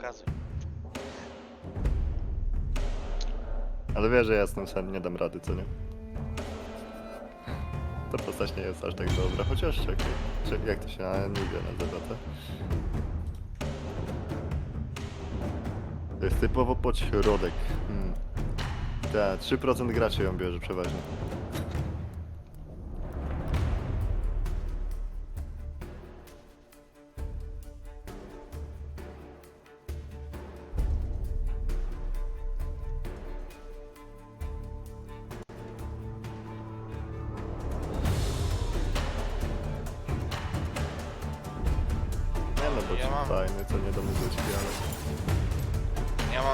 pokazuj. Ale wiesz, że ja jestem sam, nie dam rady, co nie? Ta postać nie jest aż tak dobra, chociaż czekaj, czekaj jak to się a, nie wie nazywa to? To jest typowo podśrodek. Hmm. Tak, 3% graczy ją bierze przeważnie.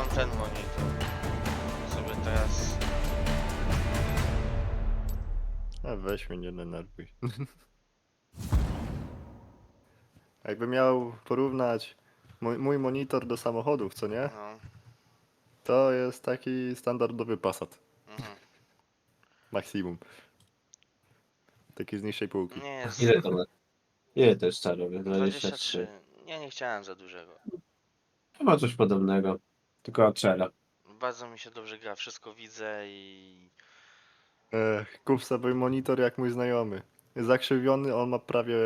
Mam ten monitor. Sobie teraz... A weź mnie, nie denerwuj. Jakby miał porównać mój, mój monitor do samochodów, co nie? No. To jest taki standardowy Passat. Mhm. Maksimum. Taki z niższej półki. Nie jest... Ile to ma? Ile to jest czarowy? 23. 23. Ja nie chciałem za dużego. Chyba coś podobnego. Tylko Achera. Bardzo mi się dobrze gra, wszystko widzę i... Ech, kup sobie monitor jak mój znajomy. Jest zakrzywiony, on ma prawie...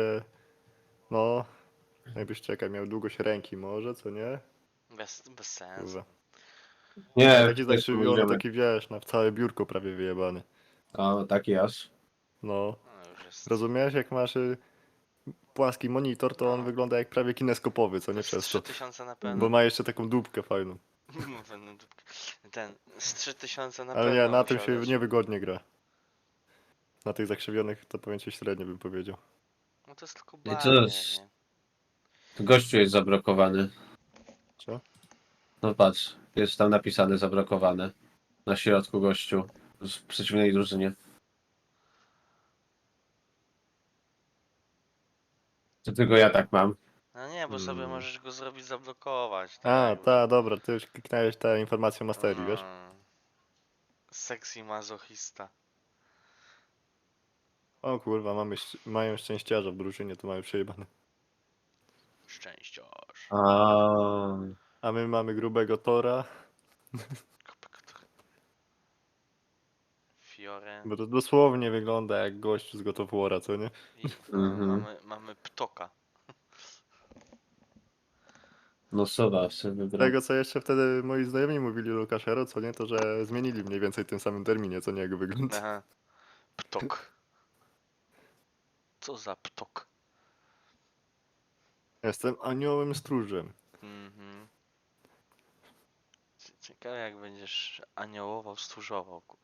No... Jakbyś czekaj, miał długość ręki może, co nie? Bez, bez sensu. Kurwa. Nie, Taki tak zakrzywiony, powiedziałem. taki wiesz, na całe biurko prawie wyjebany. O, taki aż. No. No już jest... Rozumiesz, jak masz y, płaski monitor, to on No. wygląda jak prawie kineskopowy, co nie z przez to. 3000 na pewno. Bo ma jeszcze taką dupkę fajną. Dupkę. Ten, z 3000 na Ale pewno nie, na tym się niewygodnie gra. Na tych zakrzywionych to powiem ci średnio bym powiedział. No to jest tylko co bawię, jest? nie? Tu gościu jest zablokowany. Co? No patrz, jest tam napisane zablokowane. Na środku gościu. Z przeciwnej drużynie. Czy tylko ja tak mam? No nie, bo sobie Mm. możesz go zrobić zablokować. A, tak? ta, dobra, ty już kliknąłeś tę informację masterii, wiesz? Mm. Sexy mazochista. O kurwa, mamy, mają szczęściarza w drużynie, to mają przejebane. Szczęściarz. A, A my mamy grubego Tora, Fiore. bo to dosłownie wygląda jak gość z God of War'a, co nie? I Mhm. mamy, mamy ptoka. No sowa sobie wybrał. Tego co jeszcze wtedy moi znajomi mówili Lukaszero, co nie, to że zmienili mniej więcej w tym samym terminie, co nie jego wygląd. Aha. Ptok. Co za ptok? Jestem aniołem stróżem. Mhm. Cie- Ciekawe jak będziesz aniołował, stróżował, kurwa.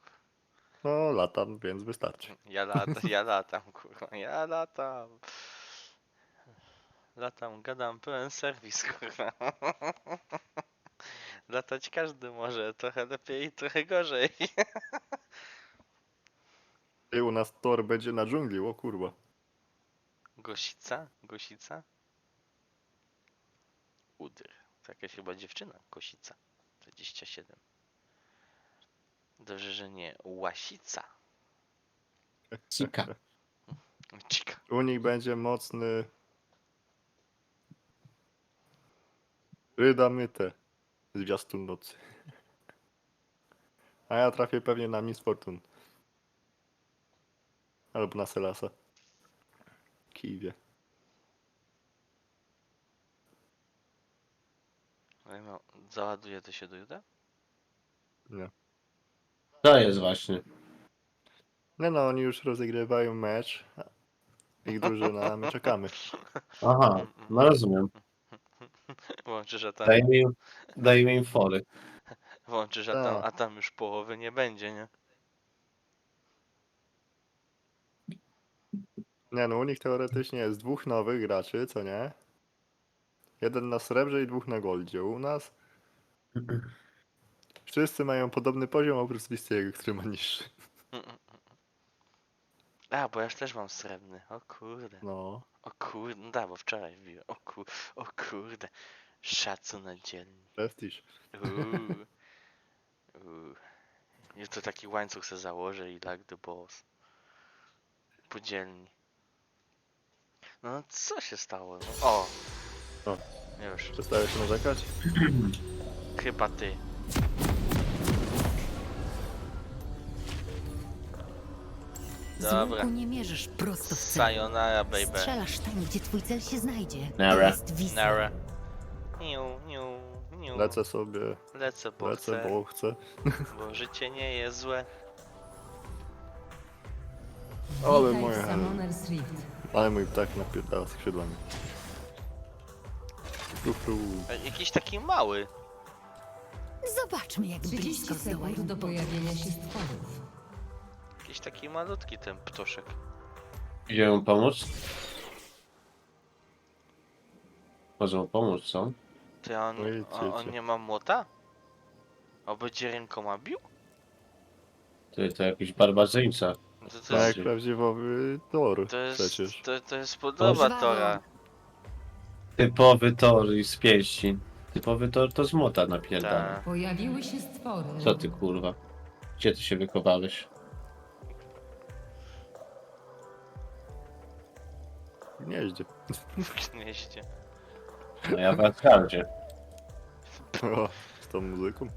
No, latam, więc wystarczy. Ja latam, ja latam, kurwa, ja latam. Latam, gadam, pełen serwis, kurwa. Latać każdy może, trochę lepiej, trochę gorzej. I u nas Tor będzie na dżungli, o kurwa. Gosica? Gosica? Udyr. To jakaś chyba dziewczyna, Kosica. 27. Dobrze, że nie Łasica. Cika. Cika. U nich będzie mocny... Ryda myte. Zwiastun nocy. A ja trafię pewnie na Miss Fortune. Albo na Selasa. Kiwie. No, załaduje to się do jutra? Nie. To jest właśnie. Nie no, oni już rozegrywają mecz. Ich drużyna, a my czekamy. Aha, no rozumiem. Włączysz, a tam, Daj mi, daj mi fory. włączysz, a tam, Tak. a tam już połowy nie będzie, nie? Nie no, u nich teoretycznie jest dwóch nowych graczy, co nie? Jeden na srebrze i dwóch na goldzie. U nas wszyscy mają podobny poziom oprócz Listiego, który ma niższy. A, bo ja już też mam srebrny. O kurde. No. O kurde. No da, bo wczoraj wbiłem. O, ku, o kurde. Szacun na dzielni. Prestiż. Uuu. Uuu. I to taki łańcuch se założę i like the boss. Podzielni. No co się stało? No, o! O. Już, Przestałeś narzekać? chyba ty. Z Dobra. łuku nie mierzysz prosto w cel. Sayonara, baby. Strzelasz tam, gdzie twój cel się znajdzie. Nara. To jest wizja. Nara. Niu, niu, niu. Lecę sobie, Lecę, bo lecę, chcę, bo chcę. bo życie nie jest złe. Ale Witaj moje Summoner's Rift. Ale mój ptak napierdala skrzydłami. Ufru. E, Jakiś taki mały. Zobaczmy, jak 30 blisko zdołają. sekund do pojawienia się stworów. Jakiś taki malutki ten ptoszek. Idzie mu pomóc? Może mu pomóc, co? Ty on, Ojej, on, on ciecie. nie ma młota? A będzie rękoma bił? Ty, to jakiś barbarzyńca. To, to, Tak jest, prawdziwowy Thor to, jest, przecież. to, to jest podoba. Tora. Typowy tor i z pięści. Typowy tor to z młota napierdala. Ta. Pojawiły się stwory. Co ty kurwa? Gdzie ty się wykowałeś? Gnieździe. W gnieździe. No ja w Asgardzie. O, z tą muzyką.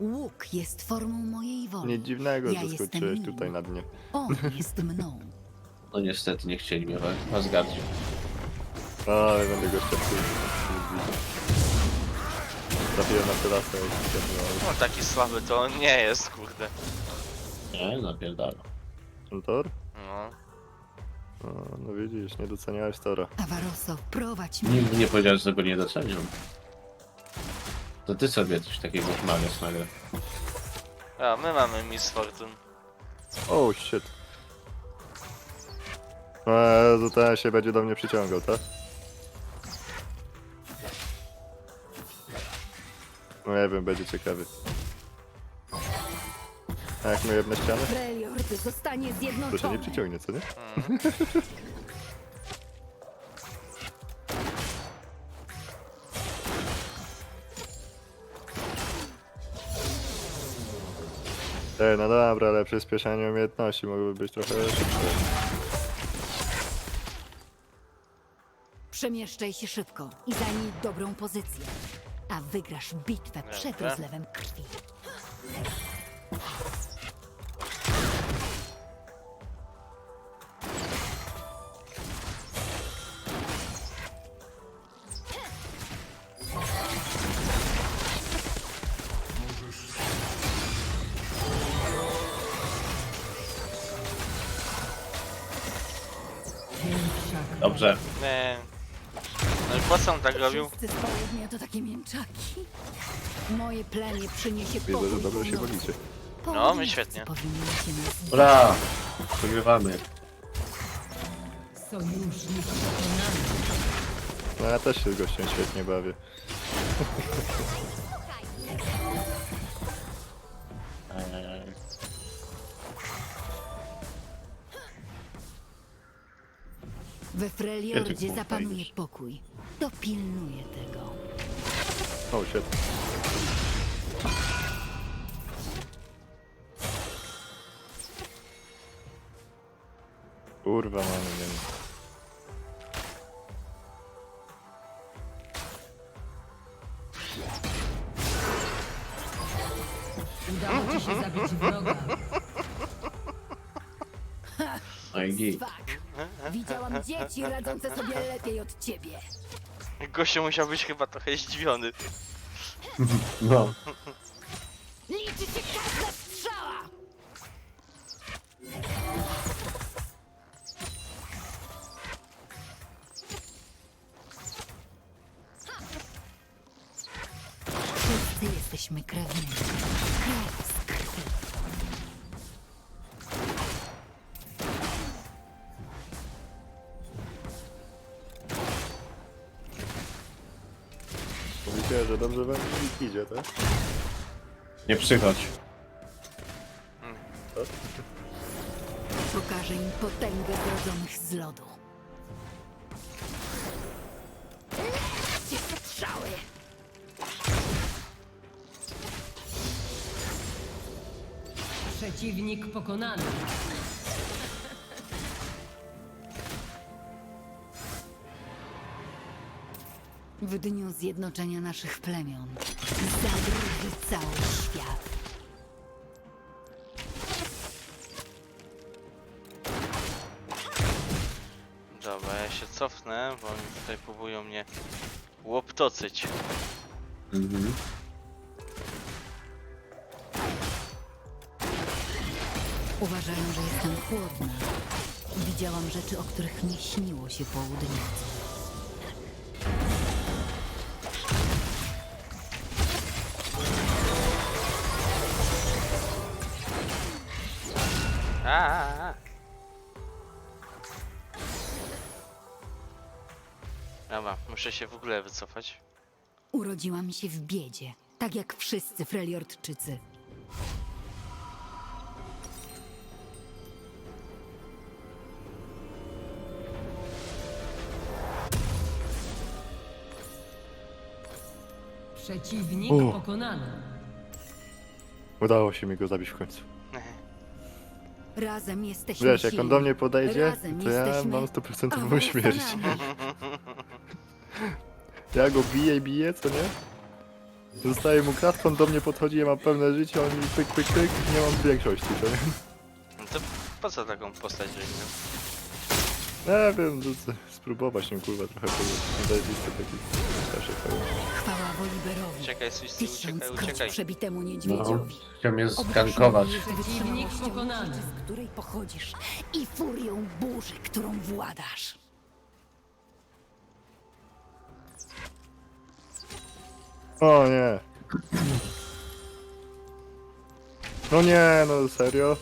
Łuk jest formą mojej woli. Nic dziwnego, Ja że jestem skoczyłeś nim. tutaj na dnie. On jest mną. No niestety nie chcieli mnie w Asgardzie. Ale będę go szczęśliwy. Trafiłem na tyrasę, jak No taki słaby to on nie jest, kurde. Nie, napierdala. Thor? No. O, no widzisz, nie doceniałeś Tora. Avaroso, prowadź mnie. Nigdy nie powiedziałeś, że go nie doceniam. To ty sobie coś takiego wmawiasz nagle. A, my mamy Miss Fortune. Oh shit. Eee, to ten się będzie do mnie przyciągał, tak? No nie wiem, będzie ciekawy. A jak my jedne ściany? Zostanie To się nie zjednoczony. przyciągnie, co nie? Mm. Ej, no dobra, ale przyspieszenie umiejętności mogłyby być trochę szybsze. Przemieszczaj się szybko i zajmij dobrą pozycję. A wygrasz bitwę przed Dobra. rozlewem krwi. Tak robił? Wszyscy to takie mięczaki. Moje plemię przyniesie Widzę, pokój że dobrze się północy. bawicie. No, my świetnie. powinni się nas Ura! Przegrywamy. Sojusznik pokonany. No ja też się z gościem świetnie bawię. Eee, We kurwa, zapanuje pokój. Dopilnuję tego. Oh shit. Kurwa, mamy, wiem. Udało ci się zabić wroga. No git. Widziałam dzieci radzące sobie lepiej od ciebie. Gościu musiał być chyba trochę zdziwiony. No. Że dobrze wam idzie, tak? Nie przychodź. Pokażę im potęgę zrodzonych z lodu. Strzały! Przeciwnik pokonany. W dniu zjednoczenia naszych plemion zadrży cały świat. Dobra, ja się cofnę, bo oni tutaj próbują mnie łoptocyć. Mhm. Uważają, że jestem chłodna. Widziałam rzeczy, o których nie śniło się południowcom. Dobra, muszę się w ogóle wycofać. Urodziłam się w biedzie, tak jak wszyscy Freljordczycy. Przeciwnik pokonany. Udało się mi go zabić w końcu. Razem jesteśmy Wiesz, jak on do mnie podejdzie, Razem to ja jesteśmy mam 100% śmierć. awansanami. Ja go biję, biję, co nie? Zostaje mu kratką, do mnie podchodzi, ja mam pełne życie, on mi pyk, pyk, pyk, nie mam większości, co nie? No to po co taką postać robię? Nie wiem, to, co, spróbować nim kurwa trochę powiedzieć. Daj listę takich starszych fajnych. Chwała Woliberowi. Uciekaj, Tysiąc uciekaj, kroć uciekaj. przebitemu No, niedźwiedziowi. chciał mnie skankować. Przeciwnik pokonany. Z której pochodzisz i furią burzy, którą władasz. O nie. No nie, no serio?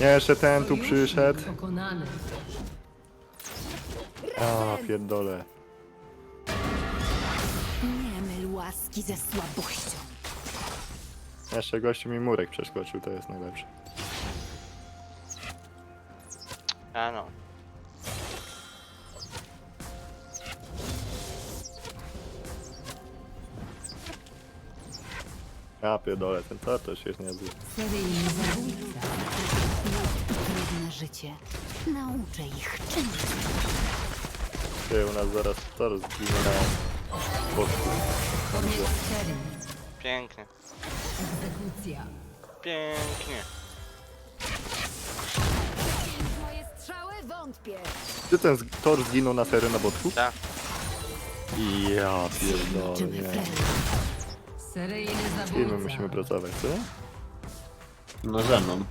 Nie, jeszcze ten tu przyszedł. Pokonany. A, pierdolę. Nie myl łaski ze słabością. Jeszcze gościu mi murek przeskoczył, to jest najlepsze. A no. Ja pierdolę, ten to się niezły. Seryjny zabójca. Życie. Nauczę ich czymś. Ty, u nas zaraz tor zginie na boku. Serii. Pięknie, Egzekucja. pięknie. Moje strzały wątpię. Czy ten tor zginął na serio na botku? Tak. Ja pierdolę. Freljord. Seryjny kim my zabójca. musimy pracować, co? No ze mną.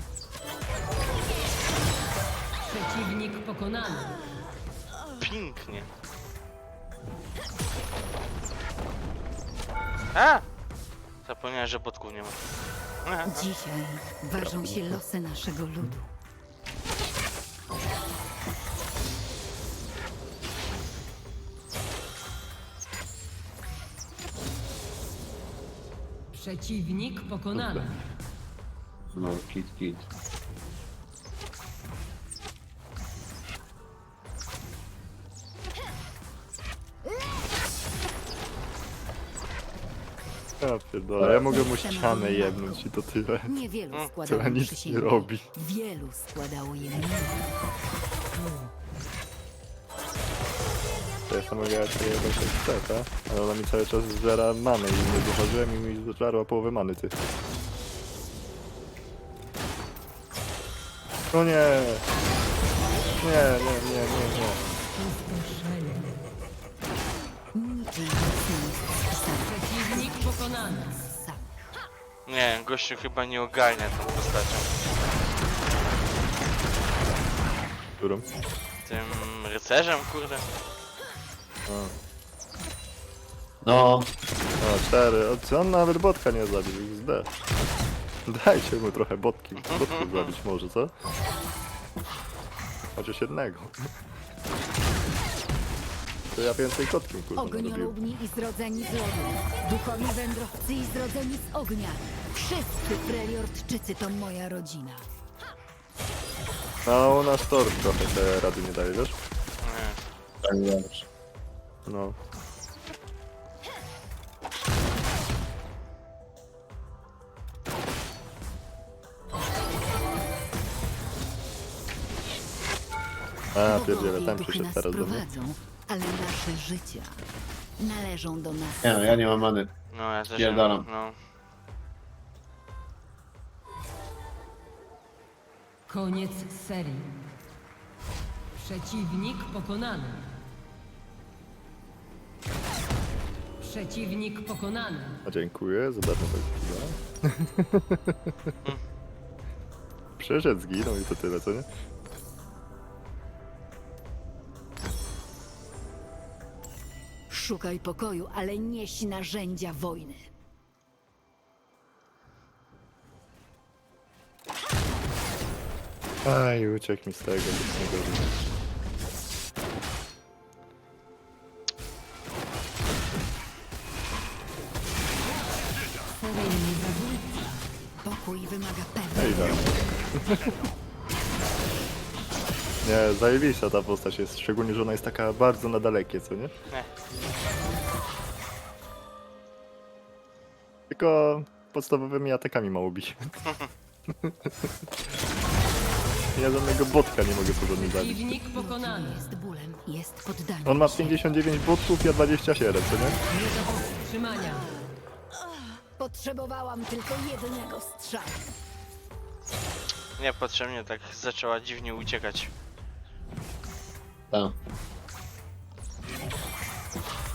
Przeciwnik pokonany. Pięknie. A! Zapomniałem, że botków nie ma. Dzisiaj ważą się losy naszego ludu. Przeciwnik pokonany. No, kit, kit. Ja pierdolę, ja mogę mu ścianę jebnąć i to tyle. Niewielu Co składało nic nie przysięgi. robi. Wielu składało je. To ja mogę jechać jebać jak chcę, tak? Ale ona mi cały czas zżera manę i nie zauważyłem i mi zżarła połowę many, ty. No nie! Nie, nie, nie, nie, nie. Niczym nic nie jest pokonany. Nie, gościu chyba nie ogarnia tą postacią. Którą? Tym rycerzem, kurde. No, O, cztery. O, co on nawet botka nie zabił? XD. Dajcie mu trochę botki. Botków zabić może, co? Chociaż jednego. To ja więcej kotkiem kurwa narobiłem. Ogniolubni i zrodzeni z lodu. Duchowi wędrowcy i zrodzeni z ognia. Wszyscy Freljordczycy to moja rodzina. No u nas tor trochę te rady nie daje, wiesz? Nie. tak. No. A, pierdziele, tam duchy przyszedł nas teraz do mnie. prowadzą, ale nasze życia należą do nas. Nie no, ja nie mam many. No ja też nie Spierdalam. mam, no. Koniec serii. Przeciwnik pokonany. Przeciwnik pokonany. A dziękuję za darmo tak Przyszedł, zginął i to tyle, co nie? Szukaj pokoju, ale nieś narzędzia wojny. Aj, uciekł mi z tego, nic nie gorzej. Pokój wymaga Ej, pewnej tam. Nie, zajebista ta postać jest, szczególnie, że ona jest taka bardzo na dalekie, co nie? Nie. Tylko podstawowymi atakami ma ubić. Ja żadnego botka nie mogę porządnie zabić. Przeciwnik pokonany. jest bólem, jest poddaniem. On ma 59 botków, ja 27, co nie? Nie do powstrzymania. Potrzebowałam tylko jednego strzału. Niepotrzebnie tak zaczęła dziwnie uciekać. Tak.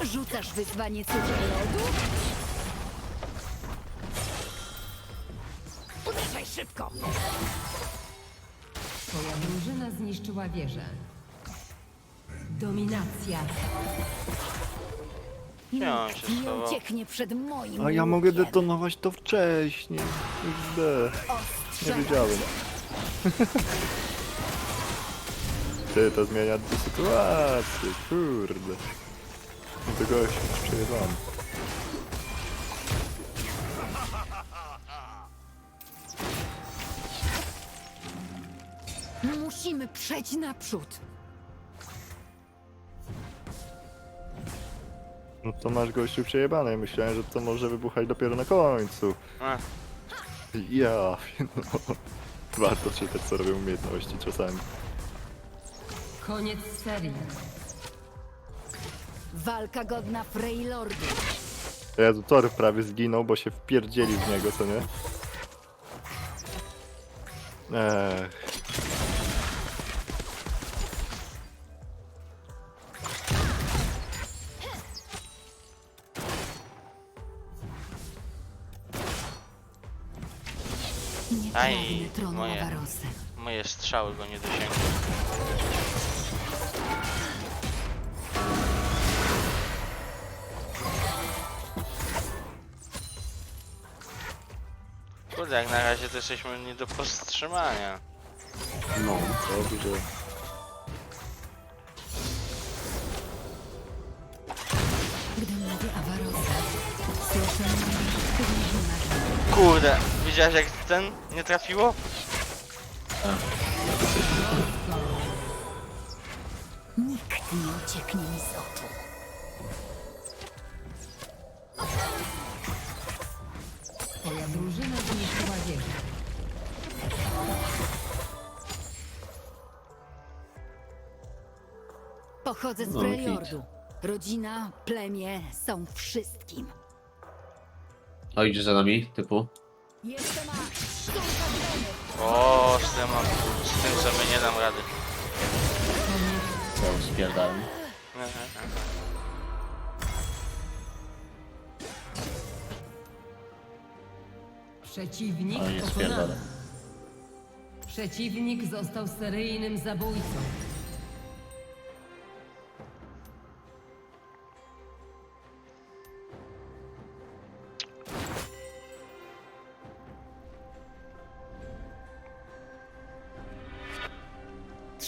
Rzucasz wyzwanie cudzej lodu? Uderzaj szybko! Twoja drużyna zniszczyła wieżę. Dominacja. Ja on się nie schował. ucieknie przed moim A ja mogę łukiem. detonować to wcześniej. XD. Nie Ostrzegam wiedziałem. cię. Ty, to zmienia sytuację, kurde. No tego się przejebałem. Musimy przejść naprzód. No to masz gościu przejebane. Myślałem, że to może wybuchać dopiero na końcu. Ja, no. Warto czytać, co robią umiejętności czasami. Koniec serii. Walka godna Freylordu. Jezu, Thor prawie zginął, bo się wpierdzieli w niego, co nie? Ech. Nie Aj, pragnę tronu moje. Avarosy. moje strzały go nie dosięgły. Kurde, jak na razie to jesteśmy nie do powstrzymania. No. Dobrze. Gdy mówię Avarosa, słyszę negatywne wymagania. Kurde, widziałeś jak ten nie trafiło? Nikt nie ucieknie mi z oczu. Pochodzę z No, Freljordu. Rodzina, plemię są wszystkim. O, idzie za nami, typu. Jestem. O, z tym, mam, z tym sobie nie dam rady. Co, spierdałem. Przeciwnik O, nie pokonany. spierdolę. Przeciwnik został seryjnym zabójcą.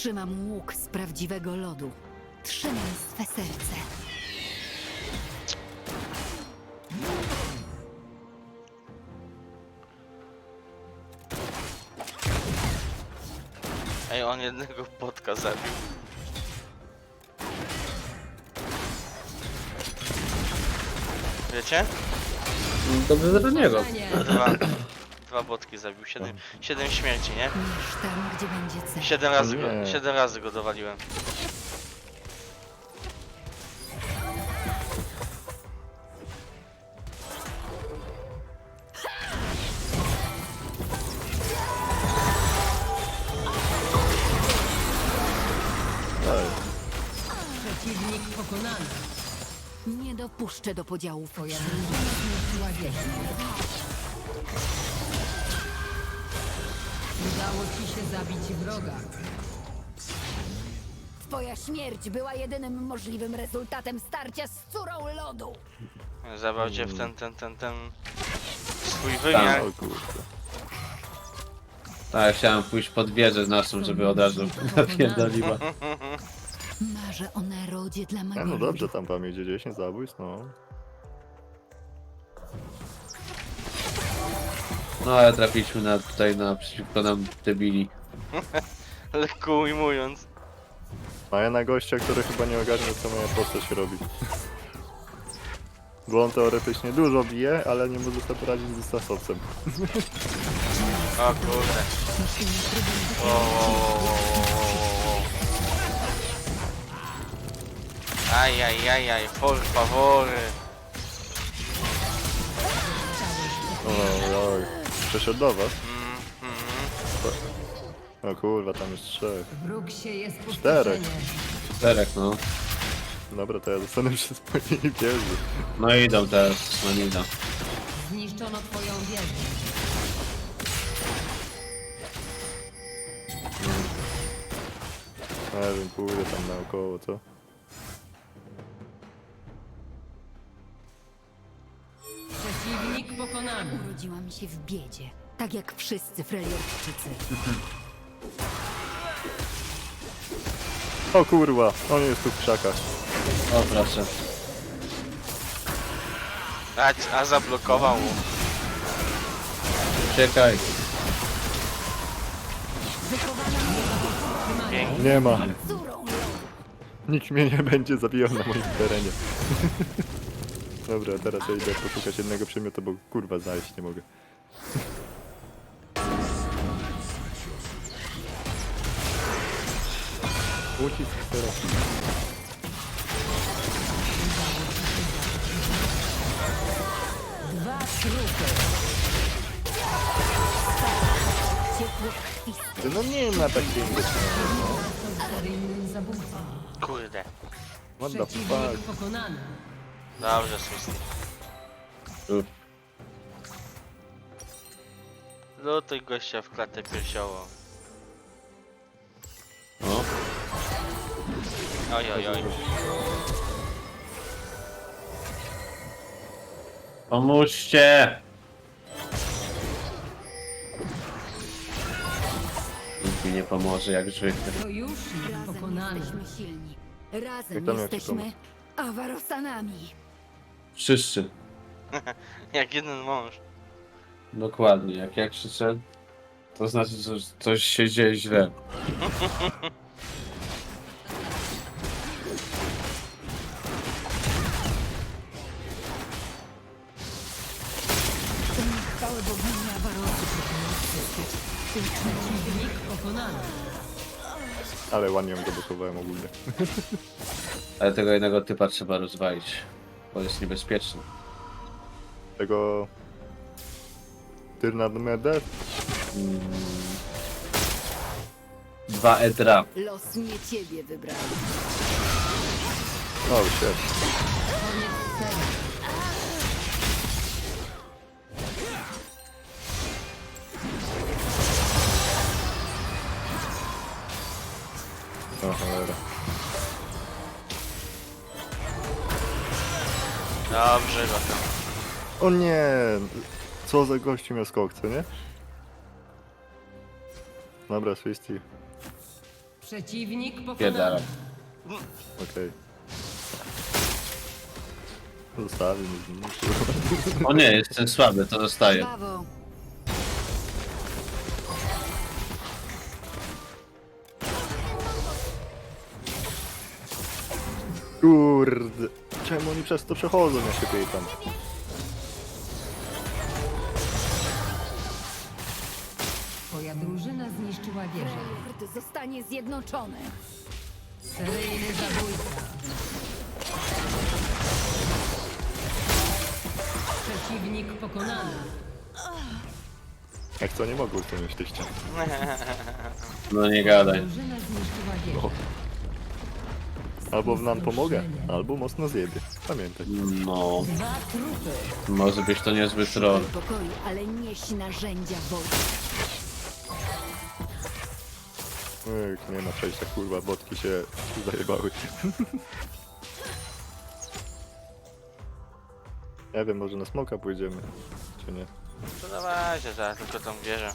Trzymam łuk z prawdziwego lodu. Trzymam swe serce. Ej, on jednego potka zabił. Wiecie? Dobrze za niego. Powodzenie. Dwa, Dwa botki zabił, siedem, siedem śmierci, nie? Siedem razy, go, siedem razy go dowaliłem. Pokonany. Nie dopuszczę do podziału pojazdów. Udało ci się zabić wroga. Twoja śmierć była jedynym możliwym rezultatem starcia z córą lodu. Zabrał cię w ten, ten, ten, ten swój wymiar. O kurde. Tak, chciałem pójść pod wieżę naszą, żeby od razu napierdoliła. Marzę o narodzie dla A no dobrze, tam wam idzie 10 zabójstw, no. No ale trafiliśmy na, tutaj na przeciwko nam debili. Lekko ujmując. A ja na gościa, który chyba nie ogarnia co moja postać robi. Bo on teoretycznie dużo bije, ale nie może sobie poradzić z dystansowcem. O kurde. Wow, wow, wow, wow, wow, wow. Aj, aj, aj, aj, por favory. Oj, oj. Przeszedł do was? Mm. O kurwa, tam jest trzech. Wróg się jest Czterech. Czterech, no. Dobra, to ja zostanę przy swojej wieży. No idą teraz, no nie idą. Zniszczono twoją wieżę. Nie wiem, pójdę tam naokoło, co? Pokonany. Urodziłam się w biedzie, tak jak wszyscy Freljordczycy. O kurwa, on jest tu w krzakach. O proszę. A, a zablokował. Uciekaj. Pięknie. Nie ma. Córą. Nikt mnie nie będzie zabijał na moim terenie. Dobra, teraz ja idę poszukać jednego przedmiotu, bo kurwa znaleźć nie mogę. Ucisk teraz. Dwa trupy. Ciepło. No nie ma. Został seryjnym zabójcą. Kurde. What the Przeciwnik fuck? pokonany. Dobrze, Susty. Uf. Lutuj gościa w klatę piersiową. No. Oj, oj, oj. Pomóżcie! Nikt mi nie pomoże, jak zwykle. Sojusznik Razem pokonany. jesteśmy silni. Razem jak się jesteśmy awarosanami. Wszyscy. Jak jeden mąż. Dokładnie. Jak ja krzyczę, to znaczy, że coś się dzieje źle. Chwały bogini Awarosy Przeciwnik pokonany. Ale ładnie ją zablokowałem ogólnie. Ale tego jednego typa trzeba rozwalić, bo jest niebezpieczny. Tego... Tyrna Medet? Dwa Edra. Los nie ciebie wybrał. O, się. O nie! Co za gościu miał skok, co nie? Dobra, Swisty. Przeciwnik pokonany. Okej. Zostawił mnie zniszczył. O nie, jestem słaby, to zostaje. Brawo. Kurde. Czemu oni przez to przechodzą, ja się pytam. Zostanie zjednoczony. Seryjny zabójca. Przeciwnik pokonany. Jak co, nie mogą usunąć ścian. No nie gadaj. Drużyna zniszczyła wieżę. Albo nam pomogę, albo mocno zjebie. Pamiętaj. No, Dwa trupy. może być to niezły troll. Szukaj pokoju, ale nieś narzędzia wojny. Ech, nie ma przejścia, kurwa, botki się zajebały. Nie wiem, może na smoka pójdziemy, czy nie. To dawajcie zaraz, tylko tą wieżę.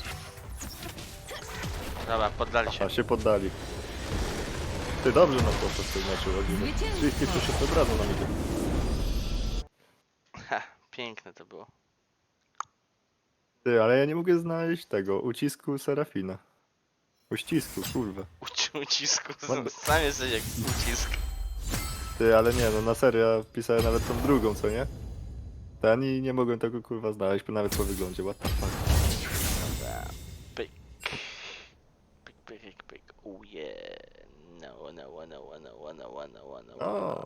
Dobra, poddali się. A się poddali. Ty dobrze na to tym meczu robimy. Zwycięstwo. Wszystkie przyszedł od razu nam idzie. Ha, piękne to było. Ty, ale ja nie mogę znaleźć tego ucisku Serafina. Uścisku, kurwa. Uci ucisku, Ładny. sam jesteś jak ucisk. Ty, ale nie, no na serio ja pisałem nawet tą drugą, co nie? Ten i nie mogłem tego kurwa znaleźć, nawet po wyglądzie, what the fuck. Pyk. Pyk, pyk, pyk, pyk. Oh yeah. No, no, no, no, no, no, no, no, no. O,